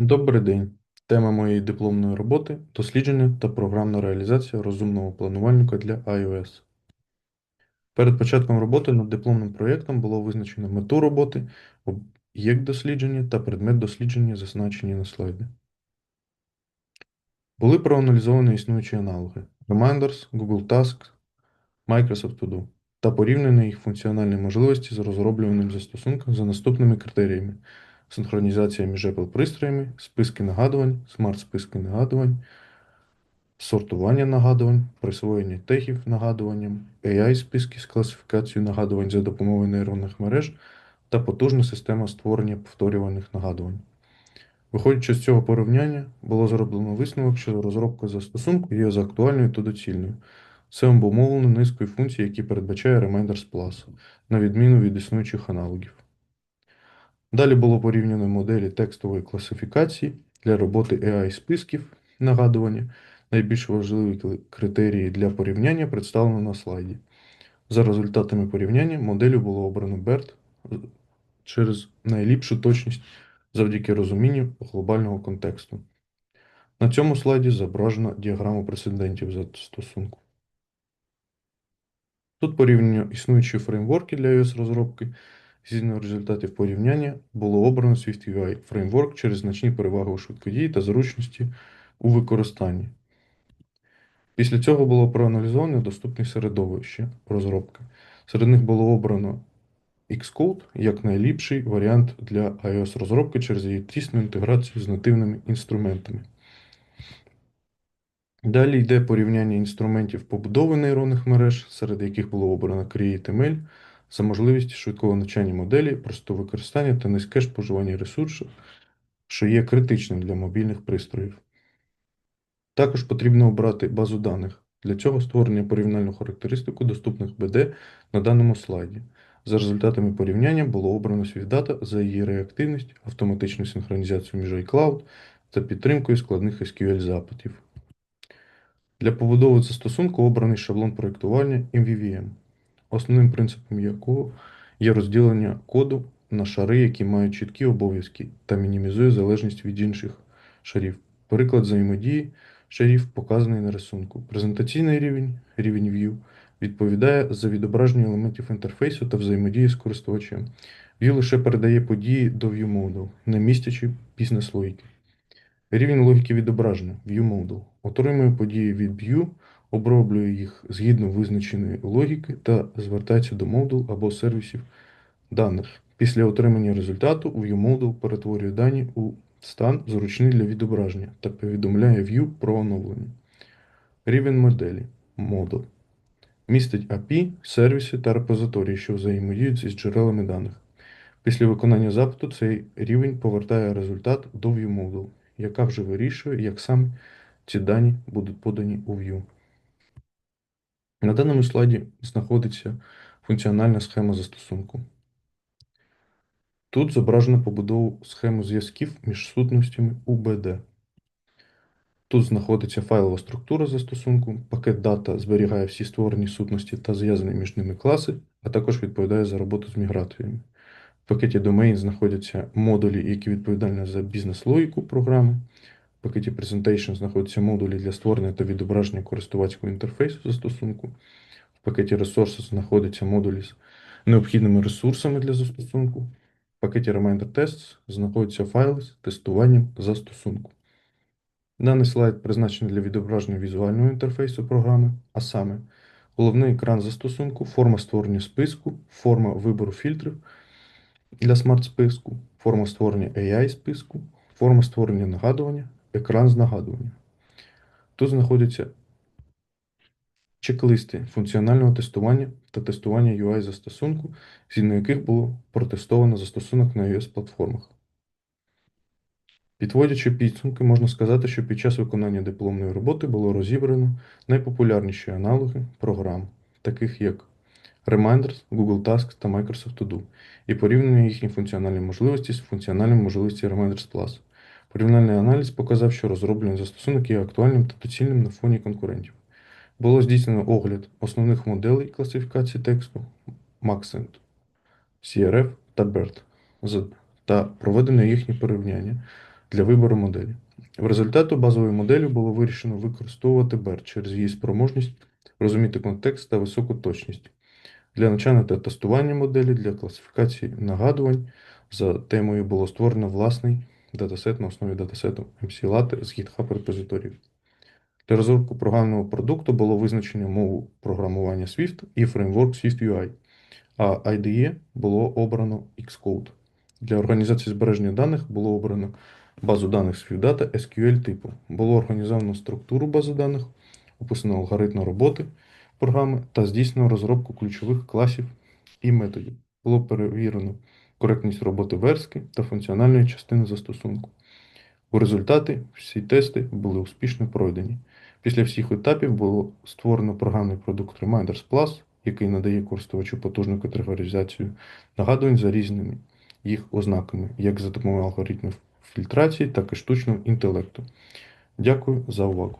Добрий день. Тема моєї дипломної роботи дослідження та програмна реалізація розумного планувальника для iOS. Перед початком роботи над дипломним проєктом було визначено мету роботи, об'єкт дослідження та предмет дослідження, зазначені на слайді. Були проаналізовані існуючі аналоги Reminders, Google Tasks, Microsoft To Do та порівняні їх функціональні можливості з розроблюваним застосунком за наступними критеріями: синхронізація між Apple пристроями, списки нагадувань, смарт-списки нагадувань, сортування нагадувань, присвоєння тегів нагадуванням, AI-списки з класифікацією нагадувань за допомогою нейронних мереж та потужна система створення повторюваних нагадувань. Виходячи з цього порівняння, було зроблено висновок, що розробка застосунку є за актуальною та доцільною. Це обумовлено низкою функцій, які передбачає Reminders Plus, на відміну від існуючих аналогів. Далі було порівняно моделі текстової класифікації для роботи AI-списків нагадування. Найбільш важливі критерії для порівняння представлено на слайді. За результатами порівняння моделлю було обрано BERT через найліпшу точність завдяки розумінню глобального контексту. На цьому слайді зображена діаграма прецедентів застосунку. Тут порівняно існуючі фреймворки для iOS розробки. Згідно результатів порівняння було обрано SwiftUI фреймворк через значні переваги у швидкодії та зручності у використанні. Після цього було проаналізовано доступні середовища розробки. Серед них було обрано Xcode як найліпший варіант для iOS розробки через її тісну інтеграцію з нативними інструментами. Далі йде порівняння інструментів побудови нейронних мереж, серед яких було обрано CreateML за можливість швидкого навчання моделі, простого використання та низьке споживання ресурсів, що є критичним для мобільних пристроїв. Також потрібно обрати базу даних. Для цього створення порівняльну характеристику доступних BD на даному слайді. За результатами порівняння було обрано SwiftData за її реактивність, автоматичну синхронізацію між iCloud та підтримкою складних SQL запитів. Для побудови застосунку обраний шаблон проєктування MVVM, основним принципом якого є розділення коду на шари, які мають чіткі обов'язки та мінімізує залежність від інших шарів. Приклад взаємодії шарів показаний на рисунку. Презентаційний рівень, рівень View, відповідає за відображення елементів інтерфейсу та взаємодії з користувачем. View лише передає події до View Model, не містячи бізнес-логіки. Рівень логіки відображення View Model отримує події від View, оброблює їх згідно визначеної логіки та звертається до модул або сервісів даних. Після отримання результату ViewModel перетворює дані у стан зручний для відображення та повідомляє View про оновлення. Рівень моделі Model містить API, сервіси та репозиторії, що взаємодіють із джерелами даних. Після виконання запиту цей рівень повертає результат до ViewModel, яка вже вирішує, як саме ці дані будуть подані у View. На даному слайді знаходиться функціональна схема застосунку. Тут зображено побудову схеми зв'язків між сутностями UBD. Тут знаходиться файлова структура застосунку, пакет дата зберігає всі створені сутності та зв'язані між ними класи, а також відповідає за роботу з міграціями. В пакеті Domain знаходяться модулі, які відповідальні за бізнес-логіку програми. Пакеті Presentation знаходяться модулі для створення та відображення користувацького інтерфейсу застосунку. В пакеті Resources знаходяться модулі з необхідними ресурсами для застосунку. В пакеті Reminder Tests знаходяться файли з тестуванням застосунку. Даний слайд призначений для відображення візуального інтерфейсу програми, а саме головний екран застосунку, форма створення списку, форма вибору фільтрів для смарт-списку, форма створення AI-списку, форма створення нагадування, екран з нагадуванням. Тут знаходяться чек-листи функціонального тестування та тестування UI застосунку, згідно яких було протестовано застосунок на iOS платформах. Підводячи підсумки, можна сказати, що під час виконання дипломної роботи було розібрано найпопулярніші аналоги програм, таких як Reminders, Google Tasks та Microsoft To Do, і порівняно їхні функціональні можливості з функціональними можливостями Reminders Plus. Порівняльний аналіз показав, що розроблений застосунок є актуальним та доцільним на фоні конкурентів. Було здійснено огляд основних моделей класифікації тексту Maxent, CRF та BERT та проведено їхнє порівняння. для вибору моделі. В результаті базової моделі було вирішено використовувати BERT через її спроможність розуміти контекст та високу точність для навчання та тестування моделі для класифікації нагадувань. За темою було створено власний датасет на основі датасету MC-Latte з GitHub репозиторію. Для розробки програмного продукту було визначено мову програмування Swift і фреймворк Swift UI, а IDE було обрано Xcode. Для організації збереження даних було обрано базу даних SwiftData SQL типу. Було організовано структуру бази даних, описано алгоритм роботи програми та здійснено розробку ключових класів і методів. Було перевірено коректність роботи верстки та функціональної частини застосунку. У результаті всі тести були успішно пройдені. Після всіх етапів було створено програмний продукт Reminders Plus, який надає користувачу потужну категоризацію нагадувань за різними їх ознаками, як за допомогою алгоритмів фільтрації, так і штучного інтелекту. Дякую за увагу.